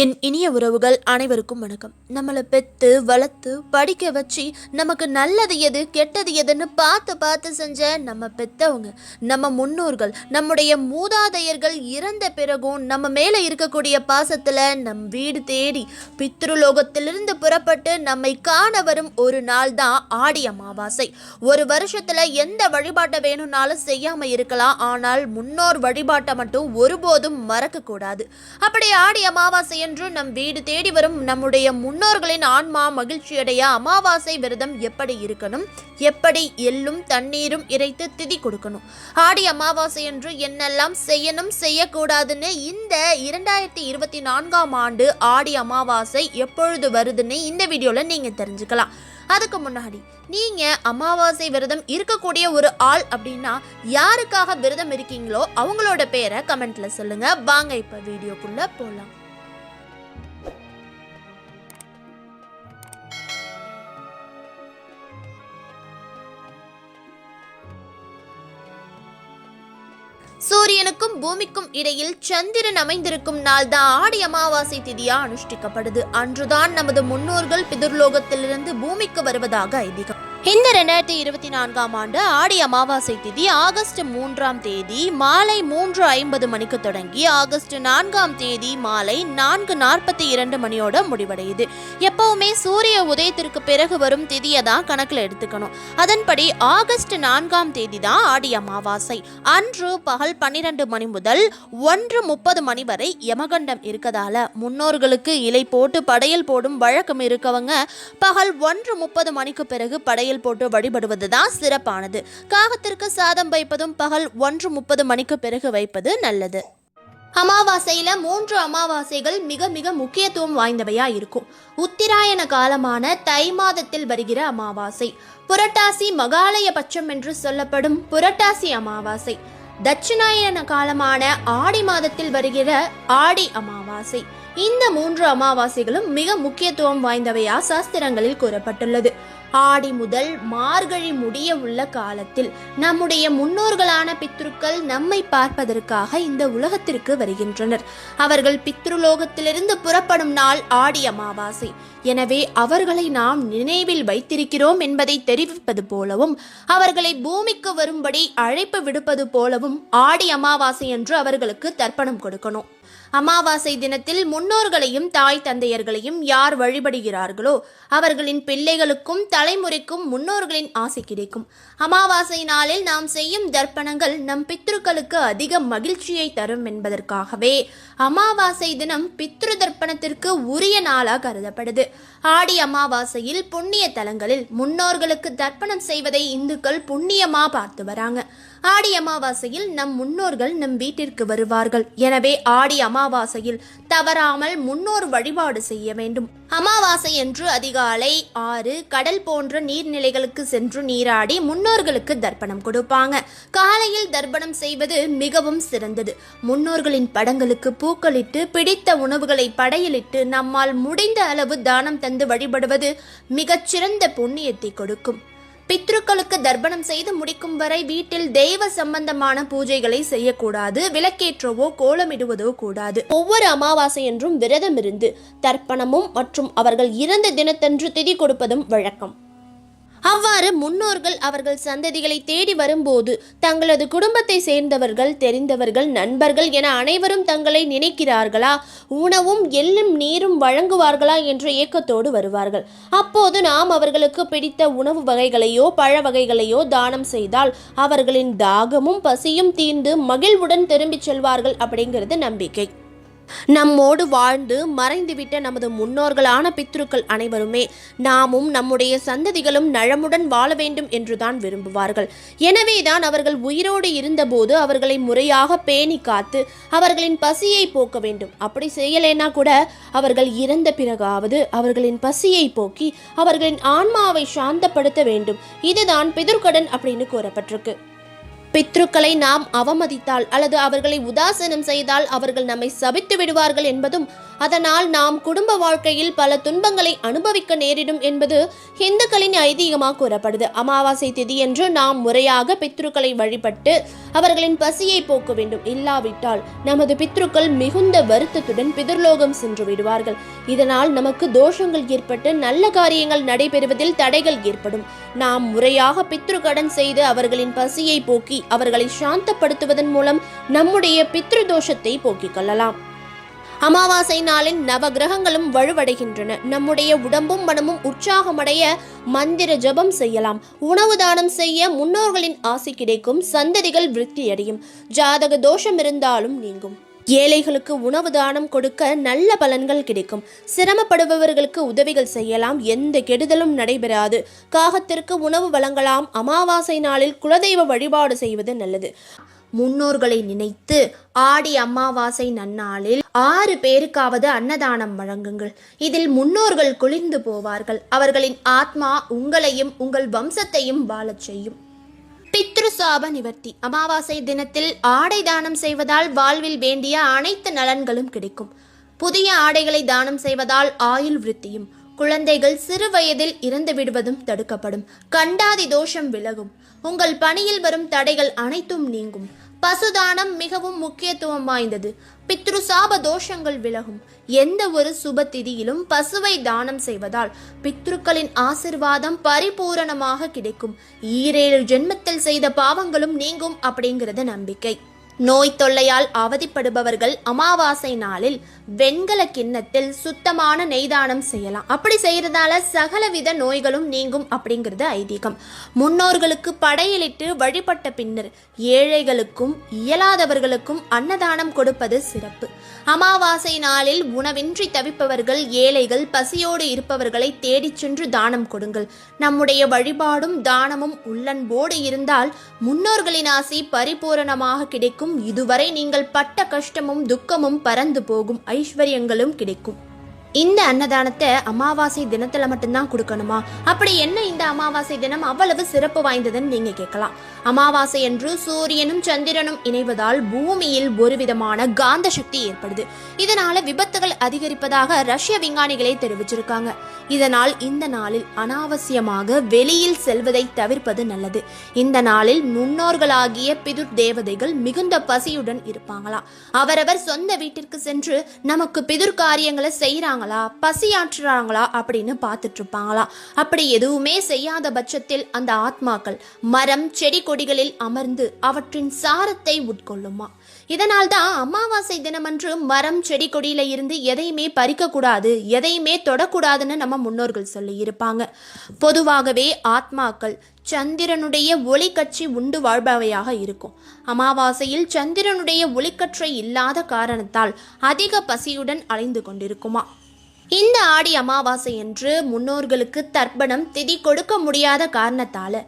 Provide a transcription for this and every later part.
என் இனிய உறவுகள் அனைவருக்கும் வணக்கம். நம்மளை பெத்து வளர்த்து படிக்க வச்சு நமக்கு நல்லது எது கெட்டது எதுன்னு பார்த்து பார்த்து செஞ்ச நம்ம பெத்தவங்க நம்ம முன்னோர்கள் நம்முடைய மூதாதையர்கள் இறந்த பிறகும் நம்ம மேலே இருக்கக்கூடிய பாசத்தில் நம் வீடு தேடி பித்ருலோகத்திலிருந்து புறப்பட்டு நம்மை காண வரும் ஒரு நாள் தான் ஆடி அமாவாசை. ஒரு வருஷத்தில் எந்த வழிபாட்டை வேணும்னாலும் செய்யாமல் இருக்கலாம் ஆனால் முன்னோர் வழிபாட்டை மட்டும் ஒருபோதும் மறக்கக்கூடாது. அப்படி ஆடி அமாவாசை என்று நம் வீடு தேடி வரும் நம்முடைய முன்னோர்களின் ஆன்மா மகிழ்ச்சியடைய அமாவாசை விரதம் எப்படி இருக்கணும்? எப்படி எள்ளும் தண்ணீரும் இறைத்து திதி கொடுக்கணும்? ஆடி அமாவாசை என்று என்னெல்லாம் செய்யணும் செய்யக்கூடாதுன்னு இந்த இரண்டாயிரத்தி இருபத்தி நான்காம் ஆண்டு ஆடி அமாவாசை எப்பொழுது வருதுன்னு இந்த வீடியோவில் நீங்கள் தெரிஞ்சுக்கலாம். அதுக்கு முன்னாடி நீங்க அமாவாசை விரதம் இருக்கக்கூடிய ஒரு ஆள் அப்படின்னா யாருக்காக விரதம் இருக்கீங்களோ அவங்களோட பேரை கமெண்ட்ல சொல்லுங்க. வாங்க இப்ப வீடியோக்குள்ள போலாம். சூரியனுக்கும் பூமிக்கும் இடையில் சந்திரன் அமைந்திருக்கும் நாள் தான் ஆடி அமாவாசை திதியா அனுஷ்டிக்கப்படுது. அன்றுதான் நமது முன்னோர்கள் பிதுர்லோகத்திலிருந்து பூமிக்கு வருவதாக ஐதீகம் இந்த ரெண்டாயிரத்தி இருபத்தி நான்காம் ஆண்டு ஆடி அமாவாசை திதி ஆகஸ்ட் மூன்றாம் தேதி மாலை மூன்று ஐம்பது மணிக்கு தொடங்கி ஆகஸ்ட் நான்காம் தேதி மாலை நான்கு நாற்பத்தி இரண்டு மணியோட முடிவடையுது. எப்பவுமே சூரிய உதயத்திற்கு பிறகு வரும் திதியை தான் கணக்கில் எடுத்துக்கணும். அதன்படி ஆகஸ்ட் நான்காம் தேதி தான் ஆடி அமாவாசை. அன்று பகல் பன்னிரண்டு மணி முதல் ஒன்று முப்பது மணி வரை யமகண்டம் இருக்கதால முன்னோர்களுக்கு இலை போட்டு படையல் போடும் வழக்கம் இருக்கவங்க பகல் ஒன்று முப்பது மணிக்கு பிறகு படையல் போட்டு வழிபடுவது தான் சிறப்பானது. காகத்திற்கு சாதம் வைப்பதும் பகல் ஒன்று முப்பது மணிக்கு பிறகு வைப்பது நல்லது. அமாவாசையில மூன்று அமாவாசைகள் மிக மிக முக்கியத்துவம் வாய்ந்தவையா இருக்கும் உத்திராயண காலமான தை மாதத்தில் வருகிற அமாவாசை. புரட்டாசி மகாலய பட்சம் என்று சொல்லப்படும் புரட்டாசி அமாவாசை. தட்சிணாயன காலமான ஆடி மாதத்தில் வருகிற ஆடி அமாவாசை. இந்த மூன்று அமாவாசைகளும் மிக முக்கியத்துவம் வாய்ந்தவையா சாஸ்திரங்களில் கூறப்பட்டுள்ளது. ஆடி முதல் மார்கழி முடிய உள்ள காலத்தில் நம்முடைய முன்னோர்களான பித்ருக்கள் நம்மை பார்ப்பதற்காக இந்த உலகத்திற்கு வருகின்றனர். அவர்கள் பித்ருலோகத்திலிருந்து புறப்படும் நாள் ஆடி அமாவாசை. எனவே அவர்களை நாம் நினைவில் வைத்திருக்கிறோம் என்பதை தெரிவிப்பது போலவும் அவர்களை பூமிக்கு வரும்படி அழைப்பு விடுப்பது போலவும் ஆடி அமாவாசை என்று அவர்களுக்கு தர்ப்பணம் கொடுக்கணும். அமாவாசை தினத்தில் முன்னோர்களையும் தாய் தந்தையர்களையும் யார் வழிபடுகிறார்களோ அவர்களின் பிள்ளைகளுக்கும் தலைமுறைக்கும் முன்னோர்களின் ஆசை கிடைக்கும். அமாவாசை நாளில் நாம் செய்யும் தர்ப்பணங்கள் நம் பித்ருக்களுக்கு அதிக மகிழ்ச்சியை தரும் என்பதற்காகவே அமாவாசை தினம் பித்ரு தர்ப்பணத்திற்கு உரிய நாளாக கருதப்படுது. ஆடி அமாவாசையில் புண்ணிய தலங்களில் முன்னோர்களுக்கு தர்ப்பணம் செய்வதை இந்துக்கள் புண்ணியமா பார்த்து வராங்க. ஆடி அமாவாசையில் நம் முன்னோர்கள் நம் வீட்டிற்கு வருவார்கள். எனவே ஆடி அமாவாசையில் தவறாமல் முன்னோர் வழிபாடு செய்ய வேண்டும். அமாவாசை என்று அதிகாலை ஆறு கடல் போன்ற நீர்நிலைகளுக்கு சென்று நீராடி முன்னோர்களுக்கு தர்ப்பணம் கொடுப்பாங்க. காலையில் தர்ப்பணம் செய்வது மிகவும் சிறந்தது. முன்னோர்களின் படங்களுக்கு பூக்களிட்டு பிடித்த உணவுகளை படையலிட்டு நம்மால் முடிந்த அளவு தானம் தந்து வழிபடுவது மிகச்சிறந்த புண்ணியத்தை கொடுக்கும். பித்ருக்களுக்கு தர்ப்பணம் செய்து முடிக்கும் வரை வீட்டில் தெய்வ சம்பந்தமான பூஜைகளை செய்யக்கூடாது விளக்கேற்றவோ கோலமிடுவதோ கூடாது. ஒவ்வொரு அமாவாசை என்றும் விரதம் இருந்து தர்ப்பணமும் மற்றும் அவர்கள் இறந்த தினத்தன்று திதி கொடுப்பதும் வழக்கம். அவ்வாறு முன்னோர்கள் அவர்கள் சந்ததிகளை தேடி வரும்போது தங்களது குடும்பத்தை சேர்ந்தவர்கள் தெரிந்தவர்கள் நண்பர்கள் என அனைவரும் தங்களை நினைக்கிறார்களா? உணவும் எள்ளும் நீரும் வழங்குவார்களா என்ற ஏக்கத்தோடு வருவார்கள். அப்போது நாம் அவர்களுக்கு பிடித்த உணவு வகைகளையோ பழ வகைகளையோ தானம் செய்தால் அவர்களின் தாகமும் பசியும் தீர்ந்து மகிழ்வுடன் திரும்பிச் செல்வார்கள் அப்படிங்கிறது நம்பிக்கை. நம்மோடு வாழ்ந்து மறைந்துவிட்ட நமது முன்னோர்களான பித்ருக்கள் அனைவருமே நாமும் நம்முடைய சந்ததிகளும் நலமுடன் வாழ வேண்டும் என்றுதான் விரும்புவார்கள். எனவேதான் அவர்கள் உயிரோடு இருந்தபோது அவர்களை முறையாக பேணி காத்து அவர்களின் பசியை போக்க வேண்டும். அப்படி செய்யலைன்னா கூட அவர்கள் இறந்த பிறகாவது அவர்களின் பசியை போக்கி அவர்களின் ஆன்மாவை சாந்தப்படுத்த வேண்டும். இதுதான் பிதுர்கடன் அப்படின்னு கூறப்பட்டிருக்கு. பித்ருக்களை நாம் அவமதித்தால் அல்லது அவர்களை உதாசீனம் செய்தால் அவர்கள் நம்மை சபித்து விடுவார்கள் என்பதும் அதனால் நாம் குடும்ப வாழ்க்கையில் பல துன்பங்களை அனுபவிக்க நேரிடும் என்பது இந்துக்களின் ஐதீகமாக கூறப்படுது. அமாவாசை திதியன்று நாம் முறையாக பித்ருக்களை வழிபட்டு அவர்களின் பசியை போக்க வேண்டும். இல்லாவிட்டால் நமது பித்ருக்கள் மிகுந்த வருத்தத்துடன் பிதர்லோகம் சென்று விடுவார்கள். இதனால் நமக்கு தோஷங்கள் ஏற்பட்டு நல்ல காரியங்கள் நடைபெறுவதில் தடைகள் ஏற்படும். நாம் முறையாக பித்ரு கடன் செய்து அவர்களின் பசியை போக்கி அவர்களை சாந்தப்படுத்துவதன் மூலம் நம்முடைய பித்ரு தோஷத்தை போக்கிக் கொள்ளலாம். அமாவாசை நாளின் நவ கிரகங்களும் வலுவடைகின்றன. நம்முடைய உடம்பும் மனமும் உற்சாகமடைய மந்திர ஜபம் செய்யலாம். உணவு தானம் செய்ய முன்னோர்களின் ஆசை கிடைக்கும். சந்ததிகள் விருத்தியடையும். ஜாதக தோஷம் இருந்தாலும் நீங்கும். ஏழைகளுக்கு உணவு தானம் கொடுக்க நல்ல பலன்கள் கிடைக்கும். சிரமப்படுபவர்களுக்கு உதவிகள் செய்யலாம். எந்த கெடுதலும் நடைபெறாது. காகத்திற்கு உணவு வழங்கலாம். அமாவாசை நாளில் குலதெய்வ வழிபாடு செய்வது நல்லது. முன்னோர்களை நினைத்து ஆடி அமாவாசை நன்னாளில் ஆறு பேருக்காவது அன்னதானம் வழங்குங்கள். இதில் முன்னோர்கள் குளிர்ந்து போவார்கள். அவர்களின் ஆத்மா உங்களையும் உங்கள் வம்சத்தையும் வாழச் செய்யும். பித்ருசாப நிவர்த்தி. அமாவாசை தினத்தில் ஆடை தானம் செய்வதால் வாழ்வில் வேண்டிய அனைத்து நலன்களும் கிடைக்கும். புதிய ஆடைகளை தானம் செய்வதால் ஆயுள் விருத்தியும் குழந்தைகள் சிறு வயதில் இறந்து விடுவதும் தடுக்கப்படும். கண்டாதி தோஷம் விலகும். உங்கள் பணியில் வரும் தடைகள் அனைத்தும் நீங்கும். பசுதானம் மிகவும் முக்கியத்துவம் வாய்ந்தது. பித்ரு சாப தோஷங்கள் விலகும். எந்த ஒரு சுப திதியிலும் பசுவை தானம் செய்வதால் பித்ருக்களின் ஆசிர்வாதம் பரிபூரணமாக கிடைக்கும். ஈரேழு ஜென்மத்தில் செய்த பாவங்களும் நீங்கும் அப்படிங்கிறது நம்பிக்கை. நோய் தொல்லையால் அவதிப்படுபவர்கள் அமாவாசை நாளில் வெண்கல கிண்ணத்தில் சுத்தமான நெய்தானம் செய்யலாம். அப்படி செய்யறதால சகலவித நோய்களும் நீங்கும் அப்படிங்கிறது ஐதீகம். முன்னோர்களுக்கு படையலிட்டு வழிபட்ட பின்னர் ஏழைகளுக்கும் இயலாதவர்களுக்கும் அன்னதானம் கொடுப்பது சிறப்பு. அமாவாசை நாளில் உணவின்றி தவிப்பவர்கள் ஏழைகள் பசியோடு இருப்பவர்களை தேடிச் சென்று தானம் கொடுங்கள். நம்முடைய வழிபாடும் தானமும் உள்ளன்போடு இருந்தால் முன்னோர்களின் ஆசை பரிபூரணமாக கிடைக்கும். இதுவரை நீங்கள் பட்ட கஷ்டமும் துக்கமும் பறந்து போகும். ஐஸ்வர்யங்களும் கிடைக்கும். இந்த அன்னதானத்தை அமாவாசை தினத்துல மட்டும்தான் கொடுக்கணுமா? அப்படி என்ன இந்த அமாவாசை தினம் அவ்வளவு சிறப்பு வாய்ந்ததுன்னு நீங்க கேட்கலாம். அமாவாசை என்று சூரியனும் சந்திரனும் இணைவதால் பூமியில் ஒரு விதமான காந்த சக்தி ஏற்படுது. இதனால விபத்துகள் அதிகரிப்பதாக ரஷ்ய விஞ்ஞானிகளே தெரிவிச்சிருக்காங்க. இதனால் இந்த நாளில் அனாவசியமாக வெளியில் செல்வதை தவிர்ப்பது நல்லது. இந்த நாளில் முன்னோர்களாகிய பிதுர் தேவதைகள் மிகுந்த பசியுடன் இருப்பாங்களாம். அவரவர் சொந்த வீட்டிற்கு சென்று நமக்கு பிதுர் காரியங்களை செய்யறாங்க செய்யறாங்களா பசியாற்றுறாங்களா? அப்படின்னு பார்த்துட்டு இருப்பாங்களா அப்படி எதுவுமே செய்யாத பட்சத்தில் அந்த ஆத்மாக்கள் மரம் செடி கொடிகளில் அமர்ந்து அவற்றின் சாரத்தை உட்கொள்ளுமா? இதனால் தான் அமாவாசை தினமன்று மரம் செடி கொடியில இருந்து எதையுமே பறிக்கக்கூடாது எதையுமே தொடக்கூடாதுன்னு நம்ம முன்னோர்கள் சொல்லி இருப்பாங்க பொதுவாகவே ஆத்மாக்கள் சந்திரனுடைய ஒளிக்கட்சி உண்டு வாழ்பவையாக இருக்கும். அமாவாசையில் சந்திரனுடைய ஒளிக்கற்றை இல்லாத காரணத்தால் அதிக பசியுடன் அலைந்து கொண்டிருக்குமா? இந்த ஆடி அமாவாசை என்று முன்னோர்களுக்கு தர்ப்பணம் திதி கொடுக்க முடியாத காரணத்தால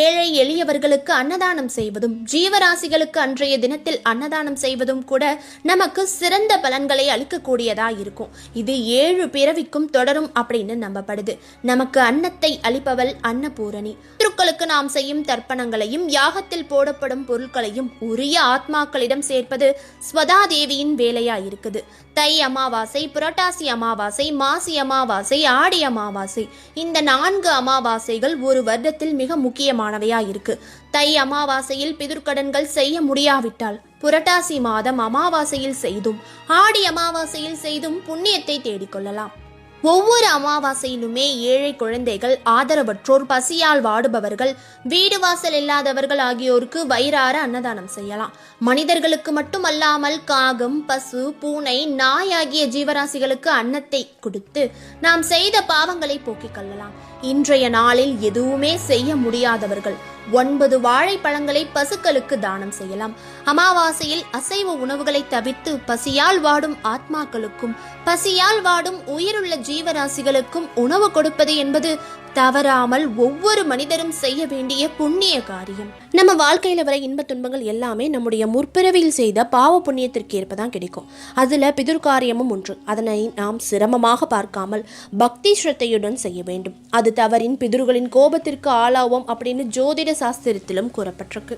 ஏழை எளியவர்களுக்கு அன்னதானம் செய்வதும் ஜீவராசிகளுக்கு அன்றைய தினத்தில் அன்னதானம் செய்வதும் கூட நமக்கு சிறந்த பலன்களை அளிக்கக்கூடியதா இருக்கும். இது ஏழு பிறவிக்கும் தொடரும் அப்படின்னு நம்பப்படுது. நமக்கு அன்னத்தை அளிப்பவள் அன்னபூரணி. பித்ருக்களுக்கு நாம் செய்யும் தர்ப்பணங்களையும் யாகத்தில் போடப்படும் பொருட்களையும் உரிய ஆத்மாக்களிடம் சேர்ப்பது ஸ்வதா தேவியின் வேலையா இருக்குது. தை அமாவாசை புரட்டாசி அமாவாசை மாசி அமாவாசை ஆடி அமாவாசை. இந்த நான்கு அமாவாசைகள் ஒரு வருடத்தில் மிக முக்கியமானவையா இருக்கு. தை அமாவாசையில் பிதுர்க்கடன்கள் செய்ய முடியாவிட்டால் புரட்டாசி மாதம் அமாவாசையில் செய்தும் ஆடி அமாவாசையில் செய்தும் புண்ணியத்தை தேடிக்கொள்ளலாம் ஒவ்வொரு அமாவாசையிலுமே ஏழை குழந்தைகள் ஆதரவற்றோர் பசியால் வாடுபவர்கள் வீடு வாசல் இல்லாதவர்கள் ஆகியோருக்கு வயிறார அன்னதானம் செய்யலாம். மனிதர்களுக்கு மட்டுமல்லாமல் காகம் பசு பூனை நாய் ஆகிய ஜீவராசிகளுக்கு அன்னத்தை கொடுத்து நாம் செய்த பாவங்களை போக்கிக் கொள்ளலாம். இன்றைய நாளில் எதுவுமே செய்ய முடியாதவர்கள் ஒன்பது வாழைப்பழங்களை பசுக்களுக்கு தானம் செய்யலாம். அமாவாசையில் அசைவ உணவுகளை தவிர்த்து பசியால் வாடும் ஆத்மாக்களுக்கும் பசியால் வாடும் உயிருள்ள ஜீவராசிகளுக்கும் உணவு கொடுப்பது என்பது தவறாமல் ஒவ்வொரு மனிதரும் செய்ய வேண்டிய புண்ணிய காரியம். நம்ம வாழ்க்கையில வர இன்ப துன்பங்கள் எல்லாமே நம்முடைய முற்பிறவியில் செய்த பாவ புண்ணியத்திற்கு ஏற்பதான் கிடைக்கும். அதுல பிதுர்காரியமும் ஒன்று. அதனை நாம் சிரமமாக பார்க்காமல் பக்தி ஸ்ரத்தையுடன் செய்ய வேண்டும். அது தவறின் பிதுர்களின் கோபத்திற்கு ஆளாவோம் அப்படின்னு ஜோதிட சாஸ்திரத்திலும் கூறப்பட்டிருக்கு.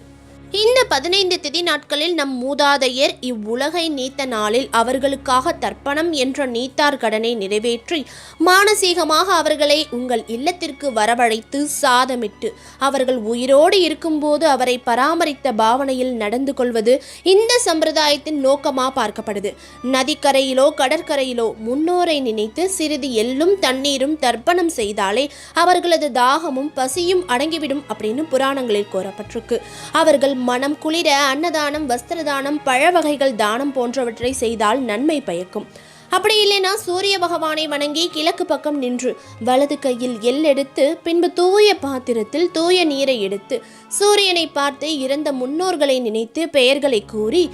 இந்த பதினைந்து திதி நாட்களில் நம் மூதாதையர் இவ்வுலகை நீத்த நாளில் அவர்களுக்காக தர்ப்பணம் என்ற நீத்தார் கடனை நிறைவேற்றி மானசீகமாக அவர்களை உங்கள் இல்லத்திற்கு வரவழைத்து சாதமிட்டு அவர்கள் உயிரோடு இருக்கும்போது அவரை பராமரித்த பாவனையில் நடந்து கொள்வது இந்த சம்பிரதாயத்தின் நோக்கமா பார்க்கப்படுது. நதிக்கரையிலோ கடற்கரையிலோ முன்னோரை நினைத்து சிறிது எள்ளும் தண்ணீரும் தர்ப்பணம் செய்தாலே அவர்களது தாகமும் பசியும் அடங்கிவிடும் அப்படின்னு புராணங்களில் கோரப்பட்டிருக்கு அவர்கள் மனம் குளிர அன்னதானம் வஸ்திரதானம் பழ வகைகள் தானம் போன்றவற்றை செய்தால் நன்மை பயக்கும். அப்படி இல்லைனா சூரிய பகவானை வணங்கி கிழக்கு பக்கம் நின்று வலது கையில் எள் எடுத்து பின்பு தூய பாத்திரத்தில் தூய நீரை எடுத்து சூரியனை பார்த்து இறந்த முன்னோர்களை நினைத்து பெயர்களை கூறி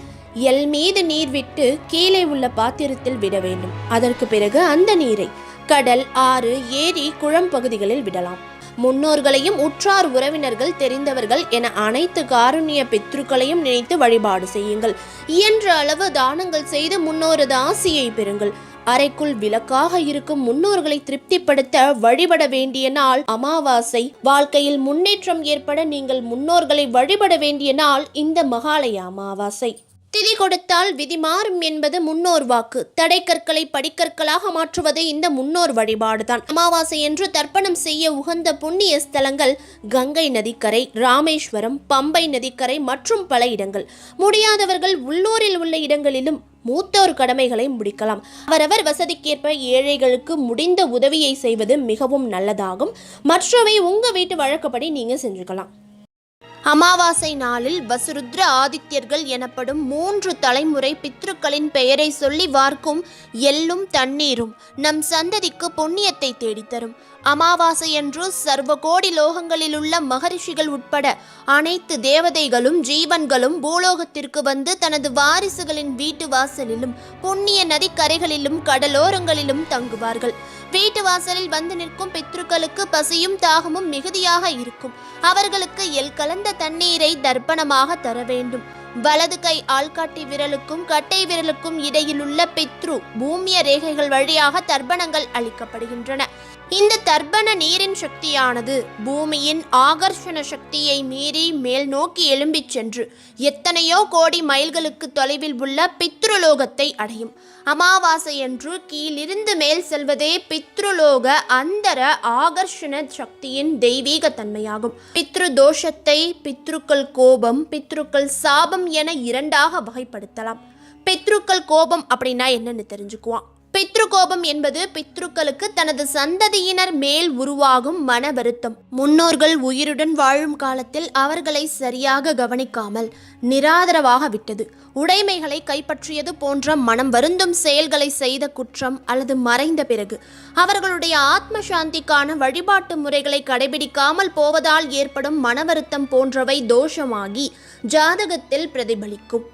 எல் மீது நீர் விட்டு கீழே உள்ள பாத்திரத்தில் விட வேண்டும். அதற்கு பிறகு அந்த நீரை கடல் ஆறு ஏரி குளம் பகுதிகளில் விடலாம். முன்னோர்களையும் உற்றார் உறவினர்கள் தெரிந்தவர்கள் என அனைத்து காருண்ய பித்ருக்களையும் நினைத்து வழிபாடு செய்யுங்கள். இயன்ற அளவு தானங்கள் செய்து முன்னோரது ஆசியை பெறுங்கள். அறைக்குள் விளக்காக இருக்கும் முன்னோர்களை திருப்திப்படுத்த வழிபட வேண்டிய நாள் அமாவாசை. வாழ்க்கையில் முன்னேற்றம் ஏற்பட நீங்கள் முன்னோர்களை வழிபட வேண்டிய நாள் இந்த மகாலய அமாவாசை. திதி கொடுத்தால் விதி மாறும் என்பது முன்னோர் வாக்கு. தடைக்கற்களை படிக்கற்களாக மாற்றுவது இந்த முன்னோர் வழிபாடுதான். அமாவாசை என்று தர்ப்பணம் செய்ய உகந்த புண்ணிய ஸ்தலங்கள் கங்கை நதிக்கரை ராமேஸ்வரம் பம்பை நதிக்கரை மற்றும் பல இடங்கள். முடியாதவர்கள் உள்ளூரில் உள்ள இடங்களிலும் மூத்தோர் கடமைகளை முடிக்கலாம். அவரவர் வசதிக்கேற்ப ஏழைகளுக்கு முடிந்த உதவியை செய்வது மிகவும் நல்லதாகும். மற்றவை உங்கள் வீட்டு வழக்கப்படி நீங்கள் செஞ்சுக்கலாம். அமாவாசை நாளில் வசுருத்ர ஆதித்யர்கள் எனப்படும் மூன்று தலைமுறை பித்ருக்களின் பெயரை சொல்லி வார்க்கும் எள்ளும் தண்ணீரும் நம் சந்ததிக்கு புண்ணியத்தை தேடித்தரும். அமாவாசையன்று சர்வ கோடி லோகங்களிலுள்ள மகரிஷிகள் உட்பட அனைத்து தேவதைகளும் ஜீவன்களும் பூலோகத்திற்கு வந்து தனது வாரிசுகளின் வீட்டு வாசலிலும் புண்ணிய நதிக்கரைகளிலும் கடலோரங்களிலும் தங்குவார்கள். வீட்டு வாசலில் வந்து நிற்கும் பித்ருக்களுக்கு பசியும் தாகமும் மிகுதியாக இருக்கும். அவர்களுக்கு எல் கலந்த தண்ணீரை தர்ப்பணமாக தர வேண்டும். வலது கை ஆள்காட்டி விரலுக்கும் கட்டை விரலுக்கும் இடையிலுள்ள பித்ரு பூமிய ரேகைகள் வழியாக தர்ப்பணங்கள் அளிக்கப்படுகின்றன. இந்த தர்ப்பண நீரின் சக்தியானது பூமியின் ஆகர்ஷண சக்தியை மீறி மேல் நோக்கி எழும்பிச் சென்று எத்தனையோ கோடி மைல்களுக்கு தொலைவில் உள்ள பித்ருலோகத்தை அடையும். அமாவாசையன்று கீழிருந்து மேல் செல்வதே பித்ருலோக அந்தர ஆகர்ஷண சக்தியின் தெய்வீக தன்மையாகும் பித்ரு தோஷத்தை பித்ருக்கள் கோபம் பித்ருக்கள் சாபம் என இரண்டாக வகைப்படுத்தலாம். பித்ருக்கள் கோபம் அப்படின்னா என்னன்னு தெரிஞ்சுக்குவான். பித்ரு கோபம் என்பது பித்ருக்களுக்கு தனது சந்ததியினர் மேல் உருவாகும் மன வருத்தம் முன்னோர்கள் உயிருடன் வாழும் காலத்தில் அவர்களை சரியாக கவனிக்காமல் நிராதரவாக விட்டது. உடைமைகளை கைப்பற்றியது போன்ற மனம் வருந்தும் செயல்களை செய்த குற்றம் அல்லது மறைந்த பிறகு அவர்களுடைய ஆத்ம சாந்திக்கான வழிபாட்டு முறைகளை கடைபிடிக்காமல் போவதால் ஏற்படும் மன வருத்தம் போன்றவை தோஷமாகி ஜாதகத்தில் பிரதிபலிக்கும்.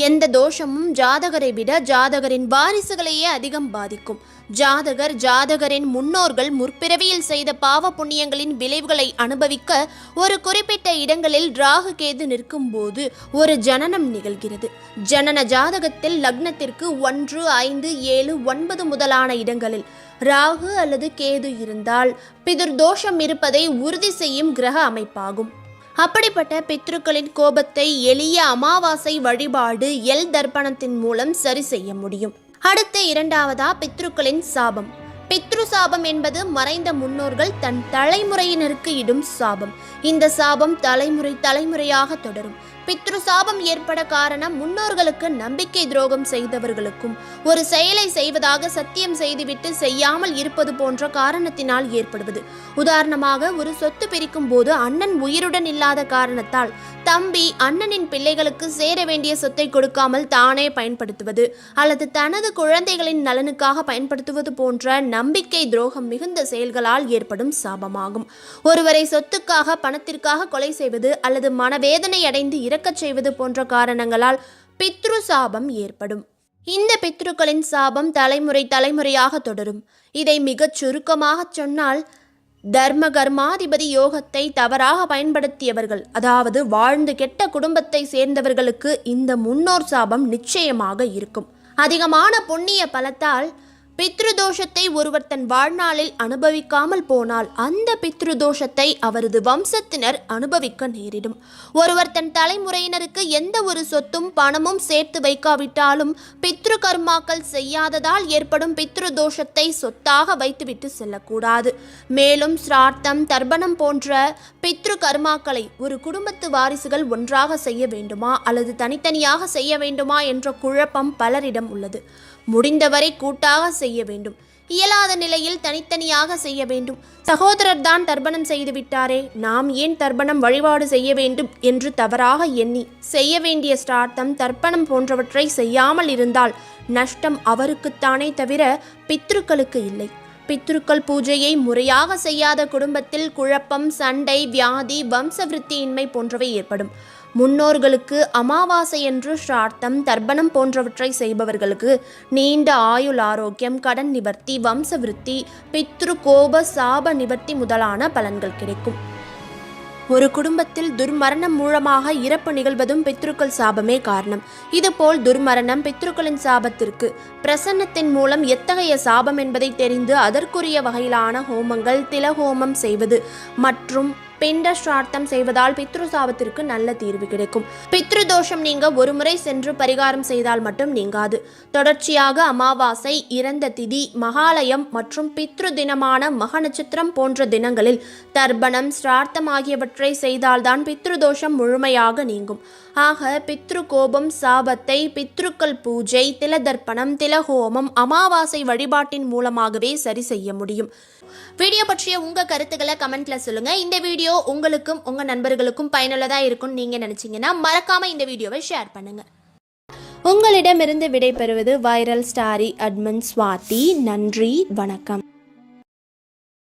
எந்த தோஷமும் ஜாதகரை விட ஜாதகரின் வாரிசுகளையே அதிகம் பாதிக்கும். ஜாதகர் ஜாதகரின் முன்னோர்கள் முற்பிறவியில் செய்த பாவ புண்ணியங்களின் விளைவுகளை அனுபவிக்க ஒரு குறிப்பிட்ட இடங்களில் ராகு கேது நிற்கும் போது ஒரு ஜனனம் நிகழ்கிறது. ஜனன ஜாதகத்தில் லக்னத்திற்கு ஒன்று ஐந்து ஏழு ஒன்பது முதலான இடங்களில் ராகு அல்லது கேது இருந்தால் பிதுர் தோஷம் இருப்பதை உறுதி செய்யும் கிரக அமைப்பாகும். அப்படிப்பட்ட பித்ருக்களின் கோபத்தை எளிய அமாவாசை வழிபாடு எல் தர்ப்பணத்தின் மூலம் சரி செய்ய முடியும். அடுத்த இரண்டாவதா பித்ருக்களின் சாபம். பித்ரு சாபம் என்பது மறைந்த முன்னோர்கள் தன் தலைமுறையினருக்கு இடும் சாபம். இந்த சாபம் தலைமுறை தலைமுறையாக தொடரும். பித்ரு சாபம் ஏற்பட காரணம் முன்னோர்களுக்கு நம்பிக்கை துரோகம் செய்தவர்களுக்கும் ஒரு செயலை செய்வதாக சத்தியம் செய்துவிட்டு செய்யாமல் இருப்பது போன்ற காரணத்தினால் ஏற்படுவது. உதாரணமாக ஒரு சொத்து பிரிக்கும் போது அண்ணன் உயிருடன் இல்லாத காரணத்தால் தம்பி அண்ணனின் பிள்ளைகளுக்கு சேர வேண்டிய சொத்தை கொடுக்காமல் தானே பயன்படுத்துவது அல்லது தனது குழந்தைகளின் நலனுக்காக பயன்படுத்துவது போன்ற நம்பிக்கை துரோகம் மிகுந்த செயல்களால் ஏற்படும் சாபமாகும். ஒருவரை சொத்துக்காக பணத்திற்காக கொலை செய்வது அல்லது மனவேதனை அடைந்து இறக்கச் செய்வது போன்ற காரணங்களால் பித்ரு சாபம் ஏற்படும். இந்த பித்ருக்களின் சாபம் தலைமுறை தலைமுறையாக தொடரும். இதை மிகச் சுருக்கமாகச் சொன்னால் தர்ம கர்மாதிபதி யோகத்தை தவறாக பயன்படுத்தியவர்கள் அதாவது வாழ்ந்து கெட்ட குடும்பத்தை சேர்ந்தவர்களுக்கு இந்த முன்னோர் சாபம் நிச்சயமாக இருக்கும். அதிகமான புண்ணிய பலத்தால் பித்ருதோஷத்தை ஒருவர் தன் வாழ்நாளில் அனுபவிக்காமல் போனால் அந்த பித்ருதோஷத்தை அவரது வம்சத்தினர் அனுபவிக்க நேரிடும். ஒருவர் தன் தலைமுறையினருக்கு எந்த ஒரு சொத்தும் பணமும் சேர்த்து வைக்காவிட்டாலும் பித்ரு கர்மாக்கள் செய்யாததால் ஏற்படும் பித்ருதோஷத்தை சொத்தாக வைத்துவிட்டு செல்லக்கூடாது. மேலும் சிரார்த்தம் தர்ப்பணம் போன்ற பித்ரு கர்மாக்களை ஒரு குடும்பத்து வாரிசுகள் ஒன்றாக செய்ய வேண்டுமா அல்லது தனித்தனியாக செய்ய வேண்டுமா என்ற குழப்பம் பலரிடம் உள்ளது. முடிந்தவரை கூட்டாக செய்ய வேண்டும். இயலாத நிலையில் தனித்தனியாக செய்ய வேண்டும். சகோதரர் தான் தர்ப்பணம் செய்து விட்டாரே நாம் ஏன் தர்ப்பணம் வழிபாடு செய்ய வேண்டும் என்று தவறாக எண்ணி செய்ய வேண்டிய ஸ்டார்த்தம் தர்ப்பணம் போன்றவற்றை செய்யாமல் இருந்தால் நஷ்டம் அவருக்குத்தானே தவிர பித்ருக்களுக்கு இல்லை. பித்ருக்கள் பூஜையை முறையாக செய்யாத குடும்பத்தில் குழப்பம் சண்டை வியாதி வம்சவிருத்தியின்மை போன்றவை ஏற்படும். முன்னோர்களுக்கு அமாவாசை என்று ஸ்ரார்த்தம் தர்ப்பணம் போன்றவற்றை செய்பவர்களுக்கு நீண்ட ஆயுள் ஆரோக்கியம் கடன் நிவர்த்தி வம்சவிருத்தி பித்ரு கோப சாப நிவர்த்தி முதலான பலன்கள் கிடைக்கும். ஒரு குடும்பத்தில் துர்மரணம் மூலமாக இறப்பு நிகழ்வதும் பித்ருக்கள் சாபமே காரணம். இதுபோல் துர்மரணம் பித்ருக்களின் சாபத்திற்கு பிரசன்னத்தின் மூலம் எத்தகைய சாபம் என்பதை தெரிந்து அதற்குரிய வகையிலான ஹோமங்கள் திலஹோமம் செய்வது மற்றும் பிண்ட ஸ்ரார்த்தம் செய்வதால் பித்ரு சாபத்திற்கு நல்ல தீர்வு கிடைக்கும். பித்ரு தோஷம் நீங்க ஒரு முறை சென்று பரிகாரம் செய்தால் மட்டும் நீங்காது. தொடர்ச்சியாக அமாவாசை இறந்த திதி மகாலயம் மற்றும் பித்ரு தினமான மக நட்சத்திரம் போன்ற தினங்களில் தர்ப்பணம் ஸ்ரார்த்தம் ஆகியவற்றை செய்தால்தான் பித்ரு தோஷம் முழுமையாக நீங்கும். ஆக பித்ரு கோபம் சாபத்தை பித்ருக்கள் பூஜை திலதர்ப்பணம் திலஹோமம் அமாவாசை வழிபாட்டின் மூலமாகவே சரி செய்ய முடியும். வீடியோ பற்றிய உங்க கருத்துக்களை கமெண்ட்ல சொல்லுங்க. இந்த வீடியோ உங்களுக்கும் உங்கள் நண்பர்களுக்கும் பயனுள்ளதாக இருக்கும்னு நீங்கள் நினச்சிங்கன்னா மறக்காமல் இந்த வீடியோவை ஷேர் பண்ணுங்கள் உங்களிடமிருந்து விடைபெறுவது வைரல் ஸ்டாரி அட்மன் ஸ்வாதி. நன்றி வணக்கம்.